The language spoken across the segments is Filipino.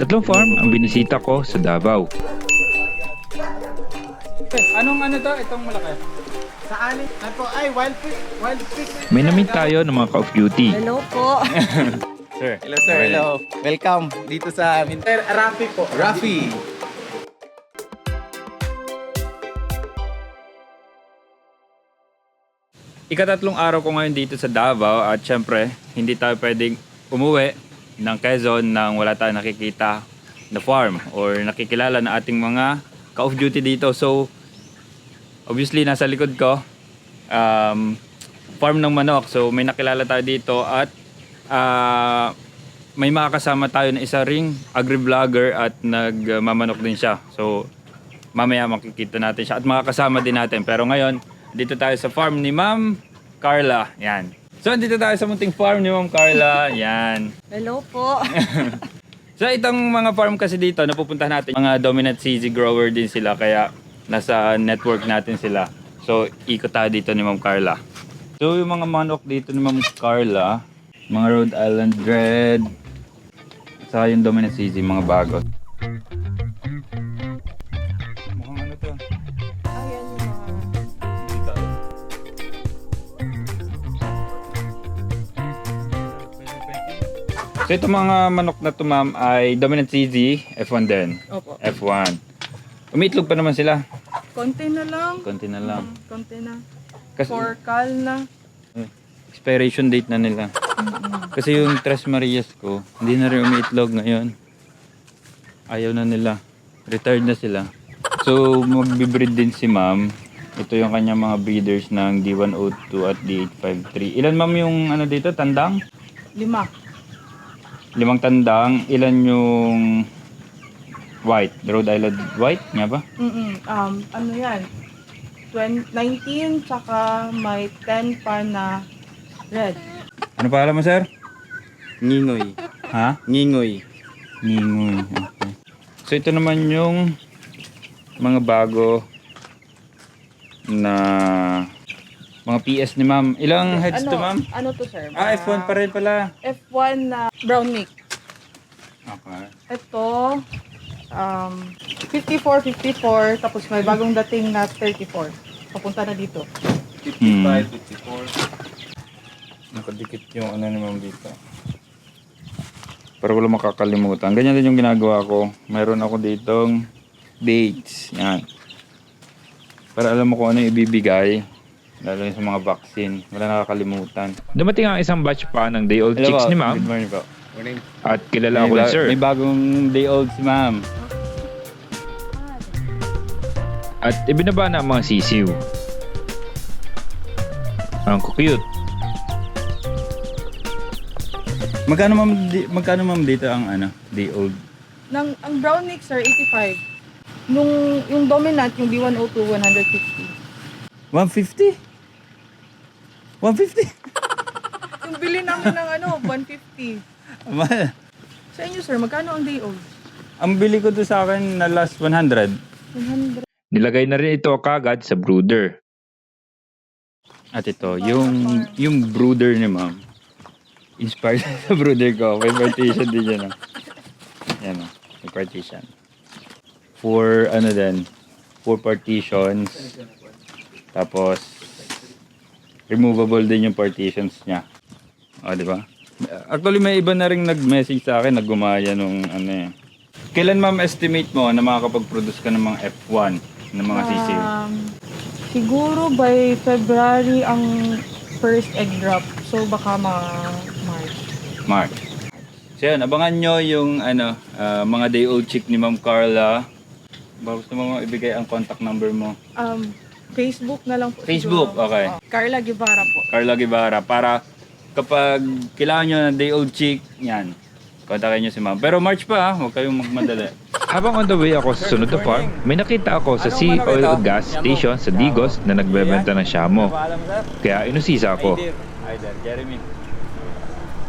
Tatlong farm ang binisita ko sa Davao. Eh, anong ano to? Itong malaki. Sa alin? Ano po? Ay, wild fish. Wild fish. May namin tayo ng mga Call of Duty. Hello po. Sir. Hello sir, hello. Welcome dito sa amin. Sir, Rafi po. Rafi. Ikatatlong araw ko ngayon dito sa Davao at syempre, hindi tayo pwedeng umuwi ng Quezon nang wala tayong nakikita na farm or nakikilala na ating mga ka-off duty dito. So, obviously, nasa likod ko, um, farm ng manok. So, may nakilala tayo dito at ah, may makakasama tayo na isa ring agri-vlogger at nagmamanok din siya. So, mamaya makikita natin siya at makakasama din natin. Pero ngayon, dito tayo sa farm ni Ma'am Carla. Yan. So, dito tayo sa munting farm ni Ma'am Carla. Yan. Hello po. So, itong mga farm kasi dito, napupuntahan natin, mga dominant CZ grower din sila, kaya nasa network natin sila. So, ikot tayo dito ni Ma'am Carla. So, yung mga manok dito ni Ma'am Carla, mga Rhode Island Red, saka yung dominant CZ, mga bago. So ito mga manok na to ma'am ay dominant CZ, F1 din. Opo. F1. Umiitlog pa naman sila. Konti na lang. Konti na lang. Mm, Konti na. Kasi For call na. expiration date na nila. Kasi yung Tres Marias ko, hindi na rin umiitlog ngayon. Ayaw na nila. Retired na sila. So magbe-breed din si ma'am. Ito yung kanyang mga breeders ng D102 at D853. Ilan ma'am yung ano dito? Tandang? Lima. Limang tandang. Ilan yung white? Rhode Island white? Nga ba? Mm um, ano yan? 20, 19, tsaka may 10 pa na red. Ano pa mo sir? Ngingoy. Ha? Ngingoy. Ningoy. Okay. So ito naman yung mga bago na mga PS ni ma'am. Ilang heads ano, to ma'am? Ano to sir? Ah, F1 pa rin pala. F1 na brown mix. Okay. Ito, um, 54, 54, tapos may bagong dating na 34. Papunta na dito. 55, 54. Nakadikit yung ano ni ma'am dito. Para wala makakalimutan. Ganyan din yung ginagawa ko. Meron ako ditong dates. Yan. Para alam mo kung ano yung ibibigay. Lalo yung sa mga vaccine. Wala nakakalimutan. Dumating ang isang batch pa ng day old chicks ni ma'am Good morning po. Morning. at kilala ko rin ba- sir. may bagong day old si ma'am. At ibinaba na ang mga sisiw. Ang cute. Magkano ma'am, di, magkano ma'am dito ang ano, day old? Nang, ang brown mix sir, 85. Nung, yung dominant, yung B102, 150. 150? 150? Yung bili namin ng ano, 150. Mahal. Sa inyo sir, magkano ang day old? Ang bili ko to sa akin na last 100. 100. Nilagay na rin ito kagad sa brooder. At ito, yung yung brooder ni ma'am. Inspired sa brooder ko. May partition din yan. Oh. Yan oh. May partition. Four, ano din, four partitions. Tapos, removable din yung partitions niya. O, di ba? Actually, may iba na rin nag-message sa akin na gumaya nung ano eh. Kailan ma'am estimate mo na makakapag-produce ka ng mga F1 ng mga sisiw? Um, siguro by February ang first egg drop. So baka mga March. Mark. So yun, abangan nyo yung ano, ah, mga day old chick ni Ma'am Carla. Ba, gusto mo ibigay ang contact number mo? Um, Facebook na lang po. Facebook, siguro. okay. Oh, Carla Guevara po. Carla Guevara. Para kapag kailangan nyo ng day old chick, yan. Kontakin nyo si Ma'am. Pero March pa ha, huwag kayong magmadali. Habang on the way ako sa sunod na farm, may nakita ako sa Sea Oil Gas Station sa Digos na nagbebenta ng shamo. Kaya inusisa ko. Aider. Aider, Jeremy.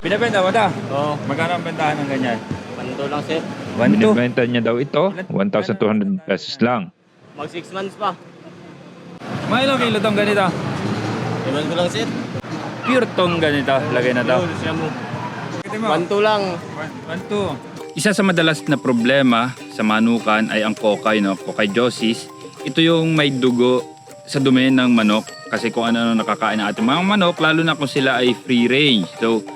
Pinabenta mo ta? Oo. Magkano ang bentahan ng ganyan? Mando lang sir. 1, 2. Binibenta niya daw ito, 1,200 pesos lang. Mag 6 months pa. Mga ilang kilo tong ganito? Iwan ko lang sir. Pure tong ganito. Lagay na daw. 1 lang. 1, 2. Isa sa madalas na problema sa manukan ay ang kokay, no? Kokydiosis. Ito yung may dugo sa dumi ng manok kasi kung ano nakakain ng ating mga manok, lalo na kung sila ay free range. So,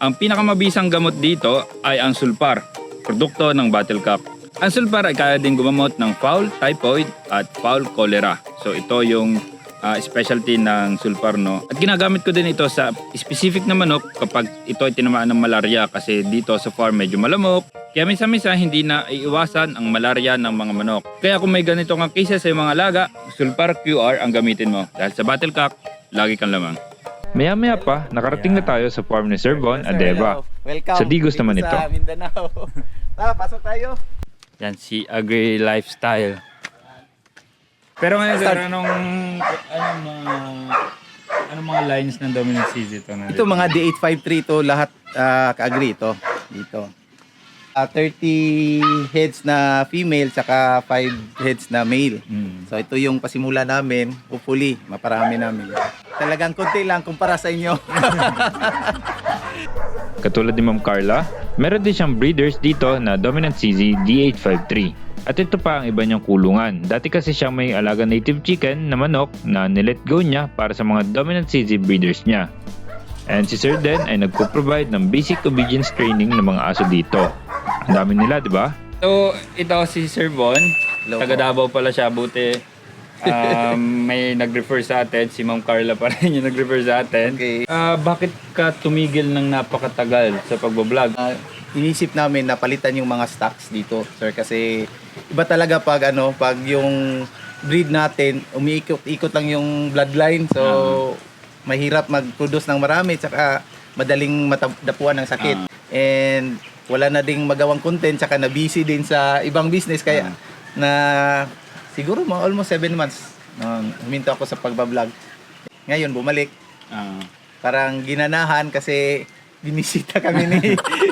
ang pinakamabisang gamot dito ay ang sulfar, produkto ng bottle cap. Ang sulfar ay kaya din gumamot ng foul typhoid at foul cholera. So, ito yung ah, specialty ng sulfar no. At ginagamit ko din ito sa specific na manok kapag ito ay tinamaan ng malaria kasi dito sa farm medyo malamok. Kaya minsan-minsan hindi na iiwasan ang malaria ng mga manok. Kaya kung may ganito kang cases sa mga alaga, sulfar QR ang gamitin mo. Dahil sa battle cock, lagi kang lamang. Maya-maya pa, nakarating na tayo sa farm ni Sir Bon hello. Welcome. Sa Digos naman sa Mindanao. Tara, pasok tayo. Yan si Agri Lifestyle. Pero ngayon sir, anong anong mga anong mga lines ng dominant seas ito na? Ito mga D853 to lahat ah, ka-agree ito. Dito. Ah, 30 heads na female saka 5 heads na male. Mm. So ito yung pasimula namin. Hopefully, maparami namin. Talagang konti lang kumpara sa inyo. Katulad ni Ma'am Carla, meron din siyang breeders dito na Dominant CZ D853. At ito pa ang iba niyang kulungan. Dati kasi siya may alaga native chicken na manok na nilet go niya para sa mga Dominant CZ breeders niya. And si Sir Den ay nagpo-provide ng basic obedience training ng mga aso dito. Ang dami nila, di ba? So, ito si Sir Bon. Hello Taga. Davao pala siya, buti. Um, may nag-refer sa atin, si Ma'am Carla pa rin yung nag-refer sa atin. Okay. Ah, bakit ka tumigil ng napakatagal sa pagbablog? Ah, inisip namin na palitan yung mga stocks dito, sir, kasi iba talaga pag ano, pag yung breed natin, umiikot-ikot lang yung bloodline. So, mahirap mag-produce ng marami tsaka madaling matadapuan ng sakit. And wala na ding magawang content tsaka na busy din sa ibang business kaya na siguro mga almost 7 months um, huminto ako sa pagbablog. Ngayon bumalik Ah, parang ginanahan kasi binisita kami ni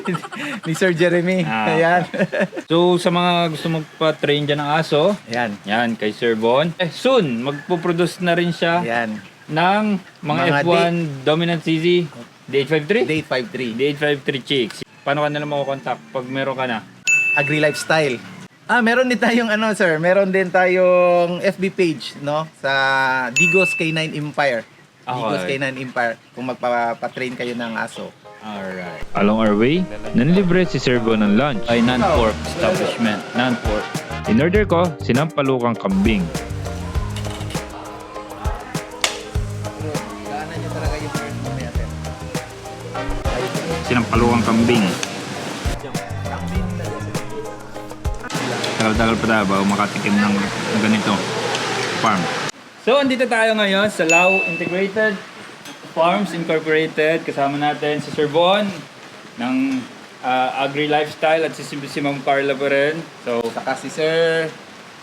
ni Sir Jeremy. Ah. Ayan. so, sa mga gusto magpa-train dyan ng aso, Ayan. yan, kay Sir Bon. Eh, soon, magpo-produce na rin siya Ayan. ng mga, Mga F1 Dominant CZ D853? Date 53. D853 chicks. Paano ka nila makukontakt pag meron ka na? Agri Lifestyle. Ah, meron din tayong ano, sir. Meron din tayong FB page, no? Sa Digos K9 Empire. Digos Okay. K9 Empire. Kung magpa-train kayo ng aso. Alright. Along our way, nanlibre si Sir Bon ng lunch. Ay, non-pork establishment. Non-pork. In order ko, sinampalukang kambing. Gaanan nyo talaga yung bird mamaya, sir. Sinampalukang kambing. Tagal-tagal pa tayo bago makatikim ng, ganito. Farm. So, andito tayo ngayon sa Lao Integrated Farms Incorporated. Kasama natin si Sir Bon ng ah, Agri Lifestyle at si, si Ma'am Carla pa rin. So, Saka si Sir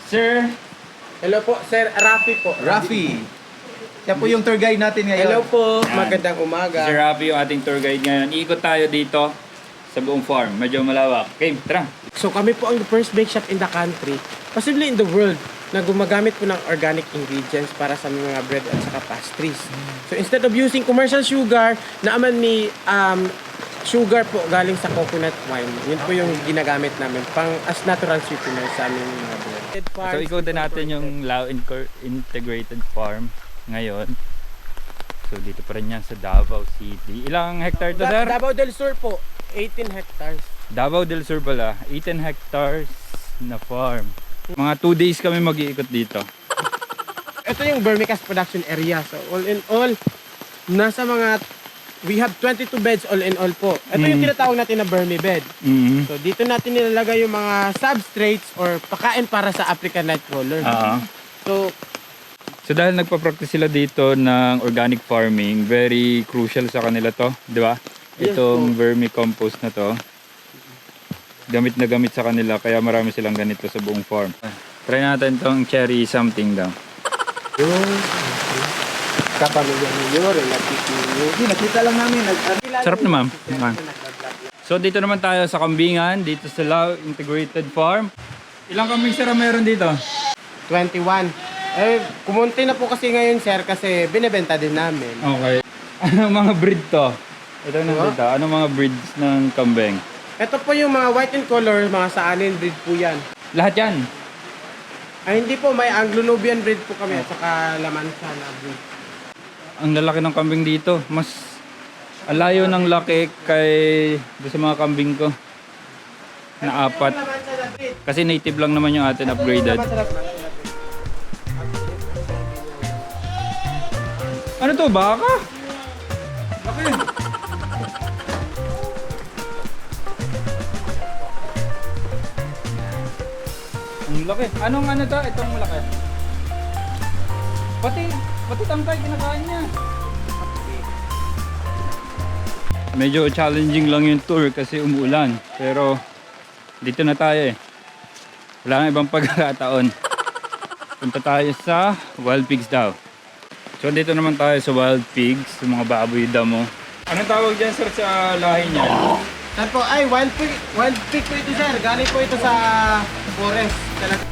Sir, Hello po, Sir Rafi po. Rafi. Siya po yung tour guide natin ngayon. Hello po, Yan. magandang umaga. si Sir Rafi yung ating tour guide ngayon. Iikot tayo dito sa buong farm. Medyo malawak. Okay, tara. So kami po ang first bake shop in the country, possibly in the world, na gumagamit po ng organic ingredients para sa mga bread at saka pastries. So instead of using commercial sugar, naaman ni um, sugar po galing sa coconut wine. Yun po yung ginagamit namin pang as natural sweetener sa aming mga bread. So ikutin natin yung Lao Integrated Farm ngayon. So dito pa rin yan sa Davao City. Ilang hectare to sir? Davao del Sur po, 18 hectares. Davao del Sur pala. 18 hectares na farm. Mga 2 days kami mag-iikot dito. ito yung vermicast production area. So all in all, nasa mga we have 22 beds all in all po. Ito yung Mm. tinatawag natin na vermi bed. Mm-hmm. So dito natin nilalagay yung mga substrates or pakain para sa African Nightcrawler. So So dahil nagpa-practice sila dito ng organic farming, very crucial sa kanila to, di ba? Yes Itong vermicompost na to. Gamit na gamit sa kanila kaya marami silang ganito sa buong farm. Try natin tong cherry something daw. yung kapamilya ninyo, relative ninyo. Nakita lang namin. Nag Sarap na ma'am. So dito naman tayo sa kambingan, dito sa Lao Integrated Farm. Ilang kambing sir ang meron dito? 21. Eh, kumunti na po kasi ngayon, sir, kasi binebenta din namin. Okay. Anong mga breed to? Ito na Diba? dito. Anong mga breeds ng kambing? Ito po yung mga white in color, mga saanin breed po yan. Lahat yan. Ay, hindi po, may Anglo-Nubian breed po kami at saka Lamansa na breed. Ang lalaki ng kambing dito. Mas alayo ng laki kay doon sa mga kambing ko. Na apat. Lamansa na breed. Kasi native lang naman yung atin upgraded. Lamansa na breed. Ano to, baka? Laki. Ang laki. Anong ano to? Itong malaki. Pati, pati tangkay kinakain niya. Medyo challenging lang yung tour kasi umuulan. Pero dito na tayo eh. Wala nang ibang pagkakataon. Punta tayo sa Wild Pigs daw. So dito naman tayo sa wild pigs, yung mga baboy damo. Anong tawag dyan sir sa lahi niya? Saan po? Ay, wild pig, wild pig po ito sir. Galing po ito sa forest. Talaga.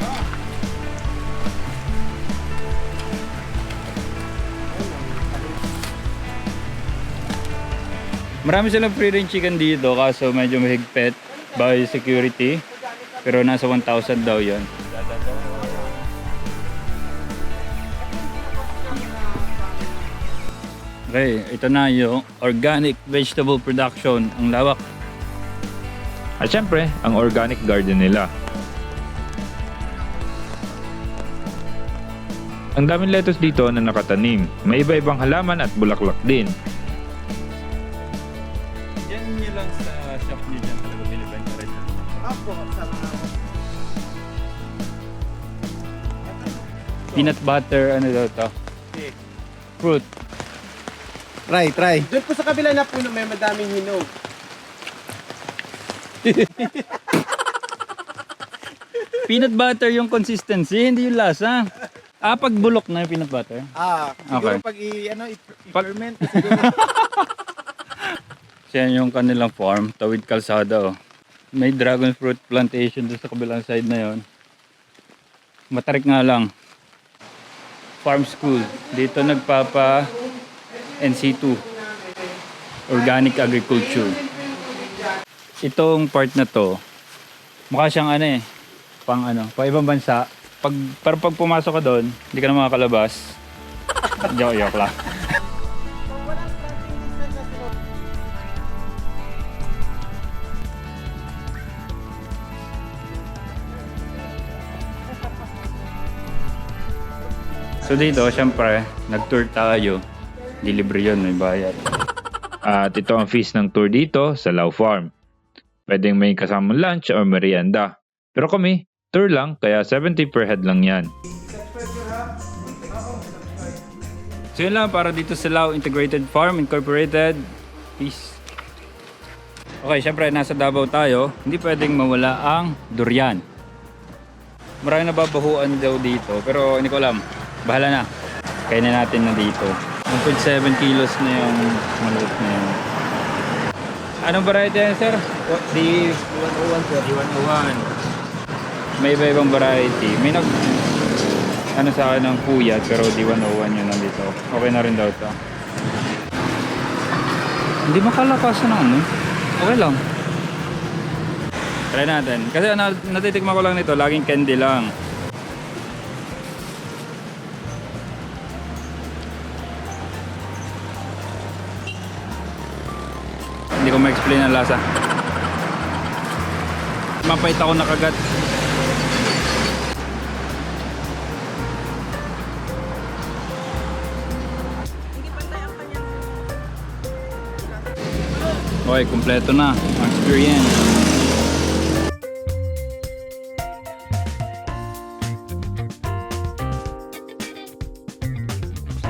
Marami silang free range chicken dito kaso medyo mahigpit by security. Pero nasa 1,000 daw yon. Okay, ito na yung organic vegetable production. Ang lawak. At syempre, ang organic garden nila. Ang daming lettuce dito na nakatanim. May iba-ibang halaman at bulaklak din. Yan nyo lang sa shop nyo dyan talaga binibenta rin. Opo, sa. Peanut butter, ano daw to? Fruit. Try, try. Doon po sa kabila na puno may madaming hinog. Peanut butter yung consistency, hindi yung lasa. Ah, pag bulok na yung peanut butter. Ah, siguro Okay. pag i, ano, i- Pag- i-ferment, siguro. Yan yung kanilang farm, tawid kalsada oh. May dragon fruit plantation doon sa kabilang side na yon. Matarik nga lang. Farm school. Dito nagpapa NC2. Organic agriculture. Itong part na to, mukha siyang ano eh, pang ano, pang ibang bansa. Pag, pero pag pumasok ka doon, hindi ka na makakalabas. joke, joke lang. So dito, syempre, nag-tour tayo. Di libre yun, may bayad. At ito ang fees ng tour dito sa Lau Farm. Pwedeng may kasamang lunch or merienda. Pero kami, tour lang kaya 70 per head lang yan. So yun lang para dito sa Lao Integrated Farm Incorporated. Peace. Okay, syempre nasa Davao tayo. Hindi pwedeng mawala ang durian. Maraming nababahuan daw dito pero hindi ko alam. Bahala na. Kainin natin na dito. 1.7 kilos na yung maliit na yun. Anong variety yan, sir? What, the D101 sir. D101. May iba-ibang variety. May nag ano sa akin ng puyat pero D101 yun nandito. Okay na rin daw to. Hindi makalakasan ng ano. Okay lang. Try natin. Kasi na, natitikman ko lang nito, laging candy lang. Ko ma-explain ang lasa. Mapait ako nakagat. Okay, kumpleto na ang experience.